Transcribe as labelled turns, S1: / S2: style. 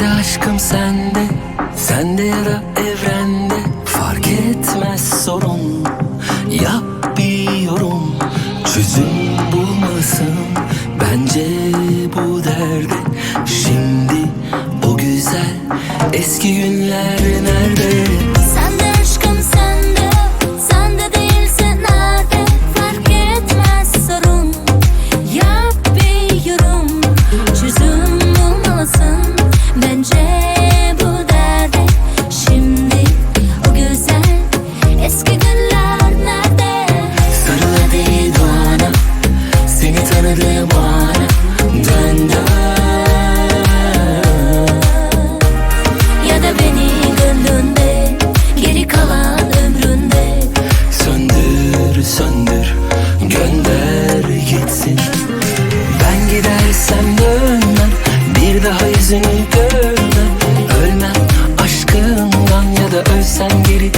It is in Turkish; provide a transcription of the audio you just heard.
S1: de aşkım sende Sende ya da evrende. Fark etmez sorun. Yap bir yorum. Çözüm bulmalısın Bence bu derde Şimdi o güzel Eski günler nerede?
S2: Eski günler nerede
S1: Seni Dön dön
S2: Ya da beni gönlünde Geri kalan ömründe.
S1: Söndür söndür. Gönder gitsin. Ben gidersem dönmem. Bir daha yüzünü görmem. Ölmem aşkından Ya da ölsem geri